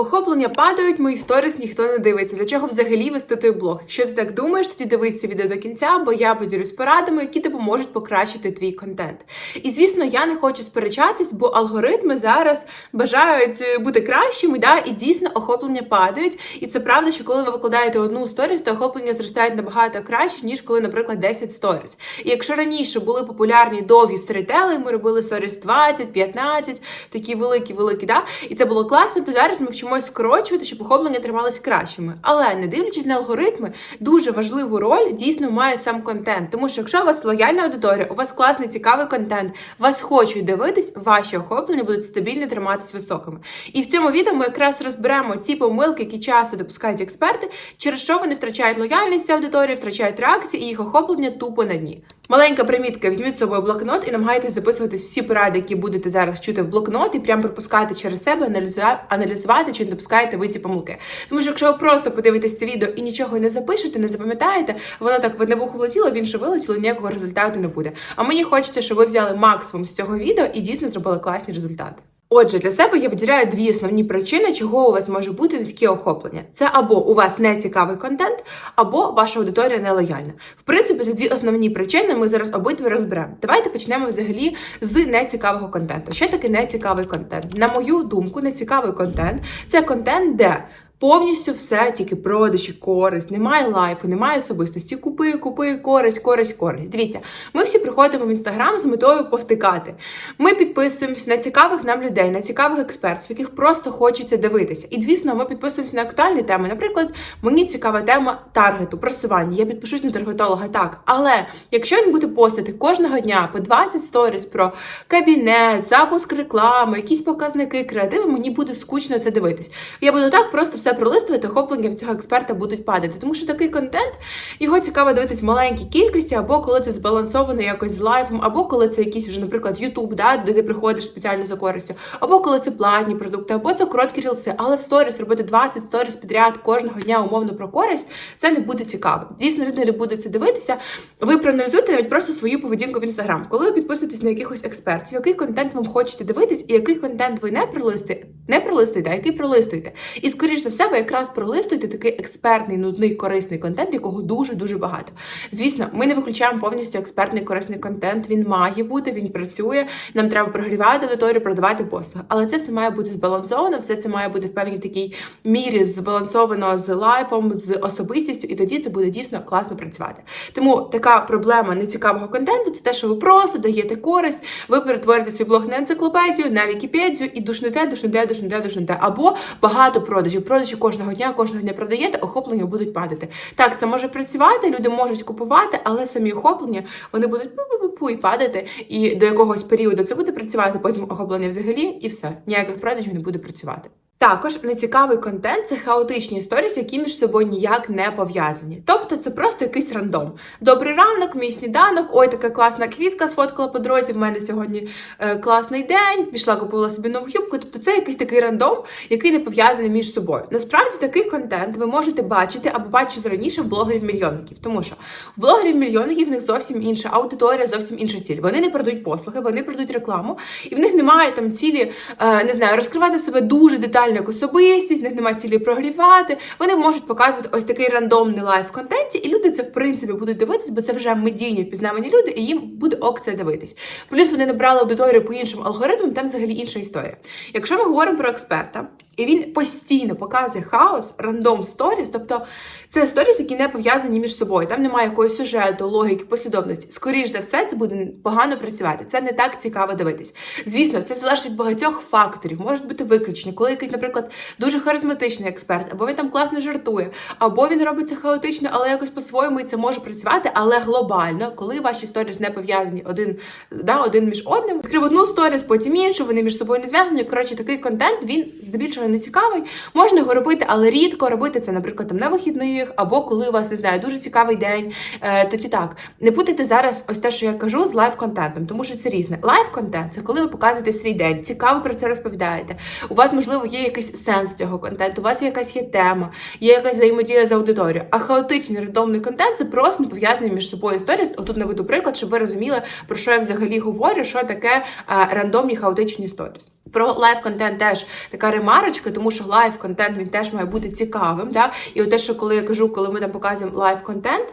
Охоплення падають, мої сторіс ніхто не дивиться. Для чого взагалі вести той блог? Якщо ти так думаєш, тоді дивись це відео до кінця, бо я поділюсь порадами, які допоможуть покращити твій контент. І звісно, я не хочу сперечатись, бо алгоритми зараз бажають е, бути кращими, да, і дійсно охоплення падають. І це правда, що коли ви викладаєте одну сторіс, то охоплення зростають набагато краще, ніж коли, наприклад, 10 сторіс. І якщо раніше були популярні довгі сторітели, ми робили сторіс 20, 15, такі великі, великі, да, і це було класно, то зараз ми вчимось скорочувати, щоб охоплення трималось кращими. Але не дивлячись на алгоритми, дуже важливу роль дійсно має сам контент. Тому що якщо у вас лояльна аудиторія, у вас класний цікавий контент, вас хочуть дивитись, ваші охоплення будуть стабільно триматись високими. І в цьому відео ми якраз розберемо ті помилки, які часто допускають експерти, через що вони втрачають лояльність аудиторії, втрачають реакції і їх охоплення тупо на дні. Маленька примітка, візьміть з собою блокнот і намагайтесь записуватись всі поради, які будете зараз чути в блокнот, і прям пропускати через себе, аналізувати, чи не допускаєте ви ці помилки. Тому що якщо ви просто подивитесь це відео і нічого не запишете, не запам'ятаєте, воно так в одне вухо влетіло, в інше вилетіло, ніякого результату не буде. А мені хочеться, щоб ви взяли максимум з цього відео і дійсно зробили класні результати. Отже, для себе я виділяю дві основні причини, чого у вас може бути низьке охоплення. Це або у вас не цікавий контент, або ваша аудиторія нелояльна. В принципі, ці дві основні причини ми зараз обидві розберемо. Давайте почнемо взагалі з нецікавого контенту. Що таке нецікавий контент? На мою думку, нецікавий контент це контент, де Повністю все тільки продажі, користь, немає лайфу, немає особистості. Купи, купи, користь, користь, користь. Дивіться, ми всі приходимо в інстаграм з метою повтикати. Ми підписуємось на цікавих нам людей, на цікавих експертів, яких просто хочеться дивитися. І звісно, ми підписуємося на актуальні теми. Наприклад, мені цікава тема таргету, просування. Я підпишусь на таргетолога, так. Але якщо він буде постити кожного дня по 20 сторіс про кабінет, запуск реклами, якісь показники, креативи, мені буде скучно це дивитись. Я буду так просто все пролистувати, охоплення в цього експерта будуть падати. Тому що такий контент його цікаво дивитись в маленькій кількості, або коли це збалансовано якось з лайфом, або коли це якийсь вже, наприклад, Ютуб, да, де ти приходиш спеціально за користю, або коли це платні продукти, або це короткі рілси. Але в сторіс робити 20 сторіс підряд кожного дня умовно про користь, це не буде цікаво. Дійсно, люди не будуть це дивитися. Ви проаналізуєте навіть просто свою поведінку в інстаграм. Коли ви підписуєтесь на якихось експертів, який контент вам хочете дивитись, і який контент ви не пролистуєте, не пролистуєте, а який пролистуєте. І скоріш за все, ви якраз пролистуєте такий експертний, нудний, корисний контент, якого дуже дуже багато. Звісно, ми не виключаємо повністю експертний корисний контент. Він має бути, він працює. Нам треба прогрівати аудиторію, продавати послуги. Але це все має бути збалансовано, все це має бути в певній такій мірі збалансовано з лайфом, з особистістю, і тоді це буде дійсно класно працювати. Тому така проблема нецікавого контенту це те, що ви просто даєте користь, ви перетворите свій блог на енциклопедію, на Вікіпедію і душните, душните, душните, душните. Або багато продажів. Продажі кожного дня, кожного дня продаєте, охоплення будуть падати. Так, це може працювати, люди можуть купувати, але самі охоплення вони будуть і падати. І до якогось періоду це буде працювати, потім охоплення взагалі, і все. Ніяких продажів не буде працювати. Також нецікавий контент це хаотичні сторіс, які між собою ніяк не пов'язані. Тобто це просто якийсь рандом. Добрий ранок, мій сніданок, ой, така класна квітка сфоткала по дорозі. В мене сьогодні е, класний день, пішла купила собі нову юбку. Тобто це якийсь такий рандом, який не пов'язаний між собою. Насправді такий контент ви можете бачити або бачити раніше в блогерів-мільйонників, тому що в блогерів-мільйонників в них зовсім інша аудиторія, зовсім інша ціль. Вони не продають послуги, вони продають рекламу, і в них немає там цілі, е, не знаю, розкривати себе дуже детально як особистість, в них немає цілі прогрівати. Вони можуть показувати ось такий рандомний лайф в контенті, і люди це в принципі будуть дивитись, бо це вже медійні впізнавані люди, і їм буде ок це дивитись. Плюс вони набрали аудиторію по іншим алгоритмам, там взагалі інша історія. Якщо ми говоримо про експерта, і він постійно показує хаос, рандом сторіс, тобто це сторіс, які не пов'язані між собою. Там немає якогось сюжету, логіки, послідовності. Скоріш за все, це буде погано працювати. Це не так цікаво дивитись. Звісно, це залежить від багатьох факторів. Можуть бути виключення, коли якийсь, наприклад, дуже харизматичний експерт, або він там класно жартує, або він робить це хаотично, але якось по-своєму і це може працювати. Але глобально, коли ваші сторіс не пов'язані один, да, один між одним, відкрив одну сторіс, потім іншу, вони між собою не зв'язані. Коротше, такий контент він здебільшого не цікавий. Можна його робити, але рідко робити це, наприклад, там на вихідних, або коли у вас не знаю, дуже цікавий день. Е, тоді так не путайте зараз ось те, що я кажу, з лайв-контентом, тому що це різне. Лайв-контент це коли ви показуєте свій день, цікаво про це розповідаєте. У вас можливо є якийсь сенс цього контенту, у вас є якась є тема, є якась взаємодія з аудиторією. А хаотичний рандомний контент це просто не пов'язаний між собою сторіс. Отут наведу приклад, щоб ви розуміли, про що я взагалі говорю, що таке а, рандомні хаотичні сторіс. Про лайв-контент теж така ремарочка, тому що лайв-контент він теж має бути цікавим. Да? І от те, що коли я кажу, коли ми там показуємо лайв-контент,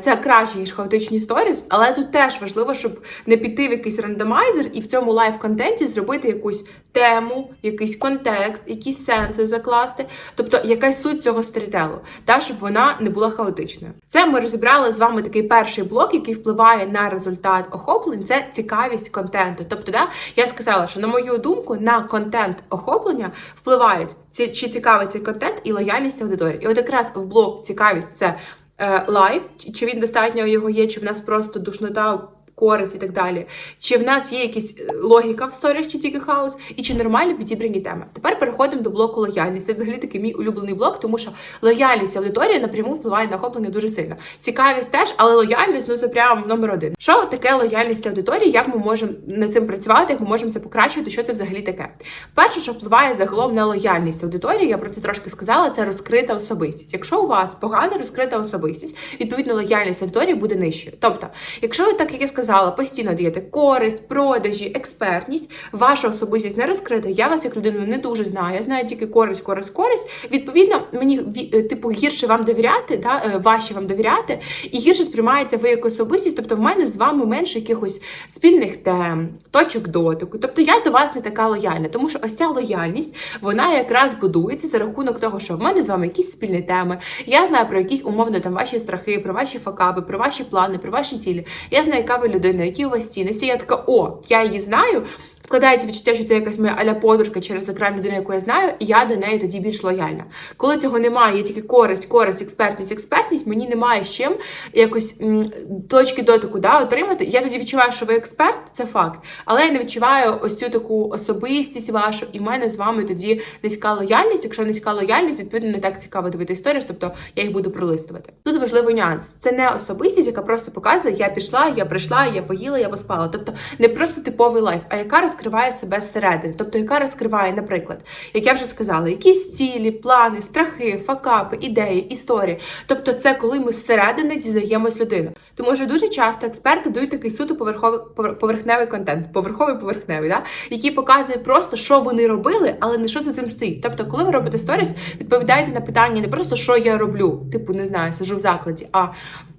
це краще, ніж хаотичні сторіс, але тут теж важливо, щоб не піти в якийсь рандомайзер і в цьому лайв-контенті зробити якусь тему, якийсь контекст, якісь сенси закласти, тобто якась суть цього сторітелу, та щоб вона не була хаотичною. Це ми розібрали з вами такий перший блок, який впливає на результат охоплень. Це цікавість контенту. Тобто, да, я сказала, що на мою думку, на контент охоплення впливають ці чи цікавий цей контент і лояльність аудиторії. І от якраз в блок цікавість це е, лайф, чи він достатньо його є, чи в нас просто душнота. Користь і так далі. Чи в нас є якась е, логіка в сторіс, чи тільки хаос, і чи нормально підібрані теми. Тепер переходимо до блоку лояльність. Це взагалі такий мій улюблений блок, тому що лояльність аудиторії напряму впливає на охоплення дуже сильно. Цікавість теж, але лояльність ну це прям номер один. Що таке лояльність аудиторії? Як ми можемо над цим працювати? Як ми можемо це покращувати? Що це взагалі таке? Перше, що впливає загалом на лояльність аудиторії, я про це трошки сказала. Це розкрита особистість. Якщо у вас погана розкрита особистість, відповідно лояльність аудиторії буде нижчою. Тобто, якщо ви так як я сказала, постійно даєте користь, продажі, експертність, ваша особистість не розкрита. Я вас як людину не дуже знаю. Я знаю тільки користь, користь, користь. Відповідно, мені е, типу гірше вам довіряти, да, е, важче вам довіряти, і гірше сприймається ви як особистість. Тобто, в мене з вами менше якихось спільних тем, точок дотику. Тобто я до вас не така лояльна, тому що ось ця лояльність вона якраз будується за рахунок того, що в мене з вами якісь спільні теми. Я знаю про якісь умовно там ваші страхи, про ваші факапи, про ваші плани, про ваші цілі. Я знаю, яка ви людина, які у вас цінності. Я така, о, я її знаю. Складається відчуття, що це якась моя аля подружка через екран людина, яку я знаю, і я до неї тоді більш лояльна. Коли цього немає, є тільки користь, користь, експертність, експертність, мені немає з чим якось м, точки дотику да, отримати. Я тоді відчуваю, що ви експерт, це факт. Але я не відчуваю ось цю таку особистість вашу, і в мене з вами тоді низька лояльність. Якщо низька лояльність, відповідно не так цікаво дивитися історію, тобто я їх буду пролистувати. Тут важливий нюанс. Це не особистість, яка просто показує, я пішла, я прийшла, я поїла, я поспала. Тобто не просто типовий лайф, а яка розкриває себе зсередини. Тобто, яка розкриває, наприклад, як я вже сказала, якісь цілі, плани, страхи, факапи, ідеї, історії. Тобто, це коли ми зсередини дізнаємось людину. Тому що дуже часто експерти дають такий суто поверховий поверхневий контент, поверховий поверхневий, да? який показує просто, що вони робили, але не що за цим стоїть. Тобто, коли ви робите сторіс, відповідаєте на питання не просто що я роблю, типу не знаю, сижу в закладі, а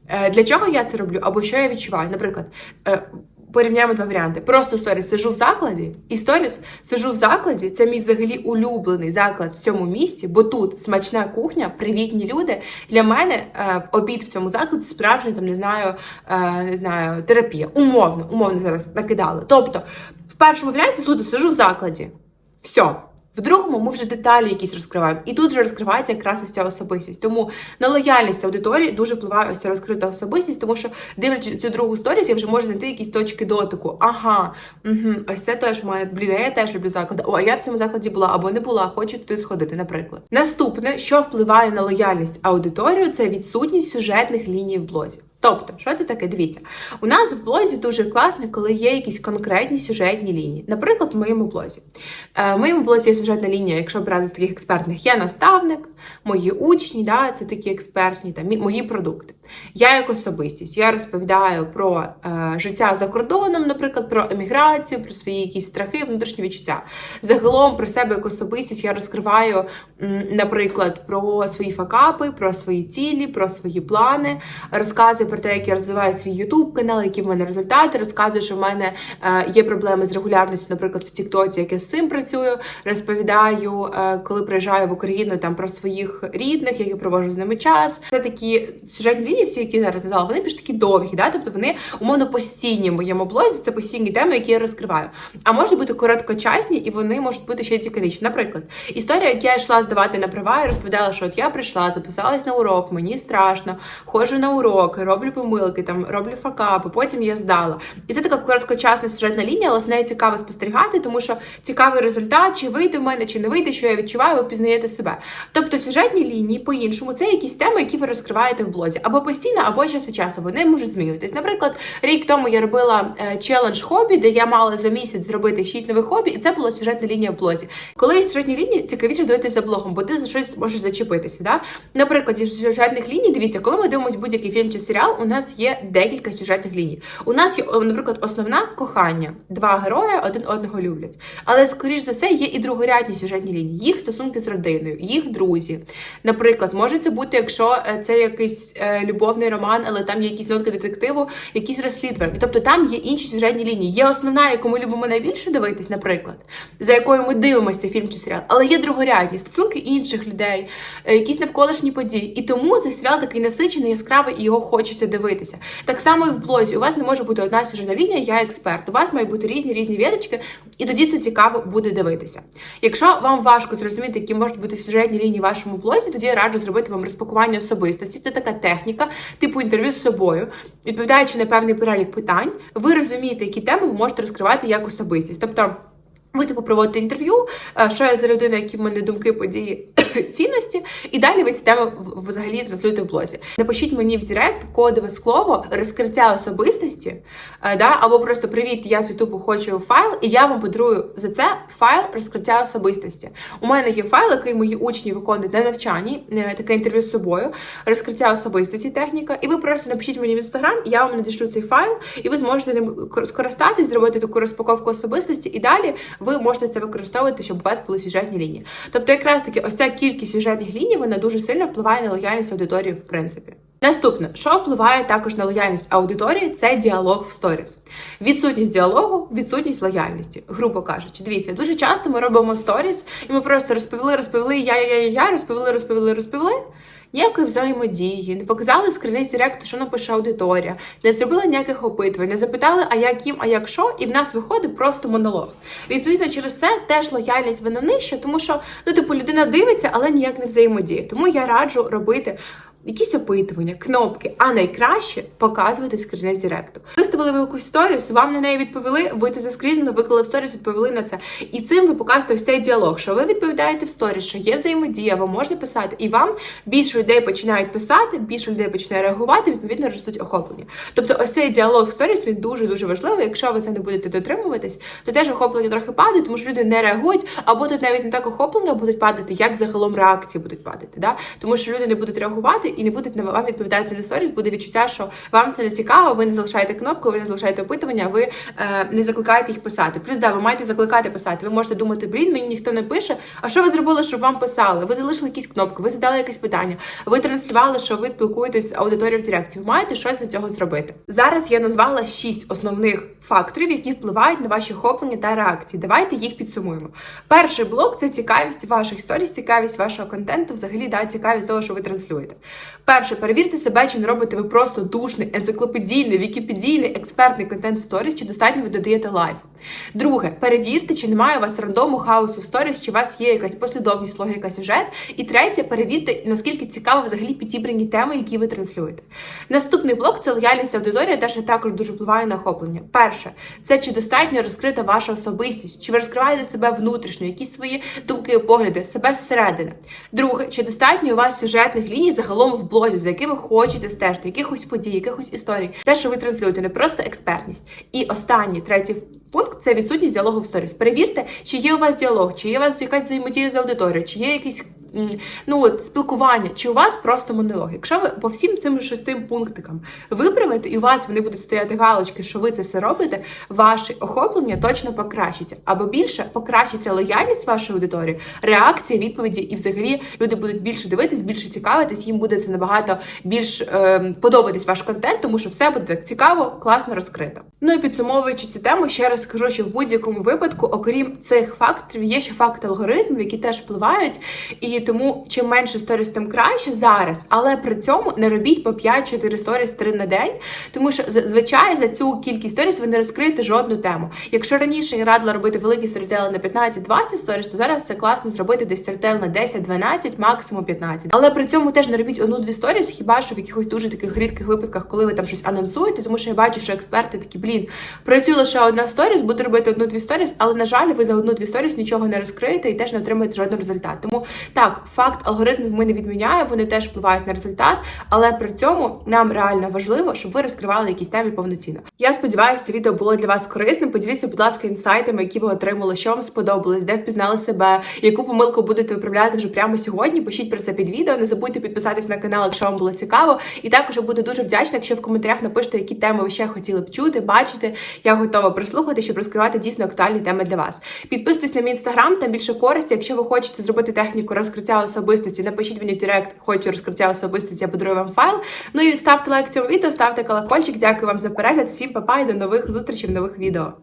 е, для чого я це роблю, або що я відчуваю. Наприклад, е, порівняємо два варіанти. Просто сторіс сижу в закладі, і сторіс сижу в закладі. Це мій взагалі улюблений заклад в цьому місті, бо тут смачна кухня, привітні люди. Для мене е, обід в цьому закладі справжня там не знаю, е, не знаю, терапія. Умовно, умовно зараз накидали. Тобто, в першому варіанті суто сижу в закладі. Все. В другому ми вже деталі якісь розкриваємо, і тут вже розкривається якраз ось ця особистість. Тому на лояльність аудиторії дуже впливає ось ця розкрита особистість, тому що дивлячись цю другу сторіс, я вже можу знайти якісь точки дотику. Ага, угу, ось це теж має блін, я теж люблю заклади. О, а я в цьому закладі була або не була, хочу туди сходити, наприклад. Наступне, що впливає на лояльність аудиторію, це відсутність сюжетних ліній в блозі. Тобто, що це таке? Дивіться, у нас в блозі дуже класно, коли є якісь конкретні сюжетні лінії. Наприклад, в моєму блозі. Е, В моєму блозі є сюжетна лінія, якщо брати з таких експертних, я наставник, мої учні, да, це такі експертні, там, мої продукти. Я як особистість, я розповідаю про е, життя за кордоном, наприклад, про еміграцію, про свої якісь страхи, внутрішні відчуття. Загалом про себе як особистість я розкриваю, м, наприклад, про свої факапи, про свої цілі, про свої плани, розказую про те, як я розвиваю свій YouTube канал, які в мене результати, розказую, що в мене е, є проблеми з регулярністю, наприклад, в Тіктоці, як я з цим працюю. Розповідаю, е, коли приїжджаю в Україну там про своїх рідних, як я проводжу з ними час. Це такі сюжетні лінії, всі, які зараз сказала, вони більш такі довгі, да? тобто вони умовно постійні в моєму блозі. Це постійні теми, які я розкриваю. А можуть бути короткочасні, і вони можуть бути ще цікавіші. Наприклад, історія, як я йшла здавати на права, і розповідала, що от я прийшла, записалась на урок, мені страшно, ходжу на уроки, роблю помилки, там роблю факапи, потім я здала. І це така короткочасна сюжетна лінія, але з нею цікаво спостерігати, тому що цікавий результат, чи вийде в мене, чи не вийде, що я відчуваю, ви впізнаєте себе. Тобто сюжетні лінії по-іншому це якісь теми, які ви розкриваєте в блозі, або постійно, або час від часу. Вони можуть змінюватись. Наприклад, рік тому я робила е, челендж хобі, де я мала за місяць зробити 6 нових хобі, і це була сюжетна лінія в блозі. Коли є сюжетні лінії, цікавіше дивитися блогом, бо ти за щось можеш зачепитися. Да? Наприклад, із сюжетних ліній, дивіться, коли ми дивимося будь-який фільм чи серіал, у нас є декілька сюжетних ліній. У нас є, наприклад, основна кохання. Два герої один одного люблять. Але, скоріш за все, є і другорядні сюжетні лінії, їх стосунки з родиною, їх друзі. Наприклад, може це бути, якщо е, це якийсь е, любовний роман, але там є якісь нотки детективу, якісь розслідування. Тобто там є інші сюжетні лінії. Є основна, яку ми любимо найбільше дивитись, наприклад, за якою ми дивимося фільм чи серіал, але є другорядні стосунки інших людей, е, якісь навколишні події. І тому цей серіал такий насичений, яскравий, і його хочеться дивитися. Так само і в блозі. У вас не може бути одна сюжетна лінія, я експерт. У вас мають бути різні різні віточки, і тоді це цікаво буде дивитися. Якщо вам важко зрозуміти, які можуть бути сюжетні лінії в вашому блозі, тоді я раджу зробити вам розпакування особистості. Це така техніка, типу інтерв'ю з собою, відповідаючи на певний перелік питань, ви розумієте, які теми ви можете розкривати як особистість. Тобто. Ви типу проводите інтерв'ю, е, що я за людина, які в мене думки, події, цінності, і далі ви ці теми взагалі транслюєте в блозі. Напишіть мені в Директ кодове слово розкриття особистості, е, да, або просто привіт, я з Ютубу хочу файл, і я вам подарую за це файл розкриття особистості. У мене є файл, який мої учні виконують на навчанні, е, таке інтерв'ю з собою, розкриття особистості техніка. І ви просто напишіть мені в інстаграм, я вам надішлю цей файл, і ви зможете ним кор- скористатись, зробити таку розпаковку особистості, і далі ви можете це використовувати, щоб у вас були сюжетні лінії. Тобто, якраз таки, ось ця кількість сюжетних ліній вона дуже сильно впливає на лояльність аудиторії, в принципі. Наступне, що впливає також на лояльність аудиторії, це діалог в сторіс. Відсутність діалогу, відсутність лояльності, грубо кажучи. Дивіться, дуже часто ми робимо сторіс, і ми просто розповіли, розповіли, я, я, я, я, розповіли, розповіли, розповіли. Ніякої взаємодії, не показали криниць Директу, що напише аудиторія, не зробили ніяких опитувань, не запитали, а як їм, а як що, і в нас виходить просто монолог. Відповідно, через це теж лояльність вона нижча, тому що ну, типу, людина дивиться, але ніяк не взаємодіє. Тому я раджу робити. Якісь опитування, кнопки, а найкраще показувати скрінець Директу. Виставили ви якусь сторіс, вам на неї відповіли, ви це заскрінили, виклали в сторіс, відповіли на це. І цим ви показуєте ось цей діалог, що ви відповідаєте в сторіс, що є взаємодія, вам можна писати, і вам більше людей починають писати, більше людей починає реагувати, відповідно ростуть охоплення. Тобто, ось цей діалог в сторіс він дуже дуже важливий. Якщо ви це не будете дотримуватись, то теж охоплення трохи падає, тому що люди не реагують, або тут навіть не так охоплення будуть падати, як загалом реакції будуть падати. Да? Тому що люди не будуть реагувати і не будуть вам відповідати на сторіс. Буде відчуття, що вам це не цікаво, ви не залишаєте кнопку, ви не залишаєте опитування, ви е, не закликаєте їх писати. Плюс, да, ви маєте закликати писати. Ви можете думати, блін, мені ніхто не пише. А що ви зробили, щоб вам писали? Ви залишили якісь кнопки, ви задали якесь питання, ви транслювали, що ви спілкуєтесь з аудиторією в Директі. Ви маєте щось для цього зробити. Зараз я назвала шість основних факторів, які впливають на ваші охоплення та реакції. Давайте їх підсумуємо. Перший блок це цікавість ваших історій, цікавість вашого контенту, взагалі да, цікавість того, що ви транслюєте. Перше, перевірте себе, чи не робите ви просто душний, енциклопедійний, вікіпедійний, експертний контент сторіс, чи достатньо ви додаєте лайф. Друге, перевірте, чи немає у вас рандому хаосу в сторіс, чи у вас є якась послідовність, логіка, сюжет. І третє, перевірте, наскільки цікаво взагалі підібрані теми, які ви транслюєте. Наступний блок це лояльність аудиторії, теж також дуже впливає на охоплення. Перше, це чи достатньо розкрита ваша особистість, чи ви розкриваєте себе внутрішньо, якісь свої думки, і погляди, себе зсередини. Друге, чи достатньо у вас сюжетних ліній загалом в блозі, за якими хочеться стежити, якихось подій, якихось історій, те, що ви транслюєте, не просто експертність. І останній третій пункт це відсутність діалогу в сторіс. Перевірте, чи є у вас діалог, чи є у вас якась взаємодія з аудиторією, чи є якісь ну от спілкування, чи у вас просто монолог. Якщо ви по всім цим шестим пунктикам виправите, і у вас вони будуть стояти галочки, що ви це все робите, ваше охоплення точно покращиться. Або більше покращиться лояльність вашої аудиторії, реакція, відповіді, і взагалі люди будуть більше дивитись, більше цікавитись, їм буде це набагато більш е, подобатись ваш контент, тому що все буде так цікаво, класно розкрито. Ну і підсумовуючи цю тему, ще раз скажу, що в будь-якому випадку, окрім цих факторів, є ще факти алгоритмів, які теж впливають. І тому чим менше сторіс, тим краще зараз. Але при цьому не робіть по 5-4 сторіс 3 на день, тому що зазвичай за цю кількість сторіс ви не розкриєте жодну тему. Якщо раніше я радила робити великі сторітели на 15-20 сторіс, то зараз це класно зробити десь сторітел на 10-12, максимум 15. Але при цьому теж не робіть одну-дві сторіс, хіба що в якихось дуже таких рідких випадках, коли ви там щось анонсуєте, тому що я бачу, що експерти такі, блін, працює лише одна сторіс, буду робити одну-дві сторіс, але на жаль, ви за одну-дві сторіс нічого не розкриєте і теж не отримаєте жоден результат. Тому так. Так, факт алгоритмів ми не відміняємо, вони теж впливають на результат, але при цьому нам реально важливо, щоб ви розкривали якісь теми повноцінно. Я сподіваюся, це відео було для вас корисним. Поділіться, будь ласка, інсайтами, які ви отримали, що вам сподобалось, де впізнали себе, яку помилку будете виправляти вже прямо сьогодні. Пишіть про це під відео. Не забудьте підписатись на канал, якщо вам було цікаво. І також буду дуже вдячна, якщо в коментарях напишете, які теми ви ще хотіли б чути, бачити. Я готова прислухати, щоб розкривати дійсно актуальні теми для вас. Підписуйтесь на мій інстаграм, там більше користі. Якщо ви хочете зробити техніку розкриття особистості, напишіть мені в Директ, хочу розкриття особистості, я подарую вам файл. Ну і ставте лайк цьому відео, ставте колокольчик. Дякую вам за перегляд. Всім па-па і до нових зустрічей в нових відео.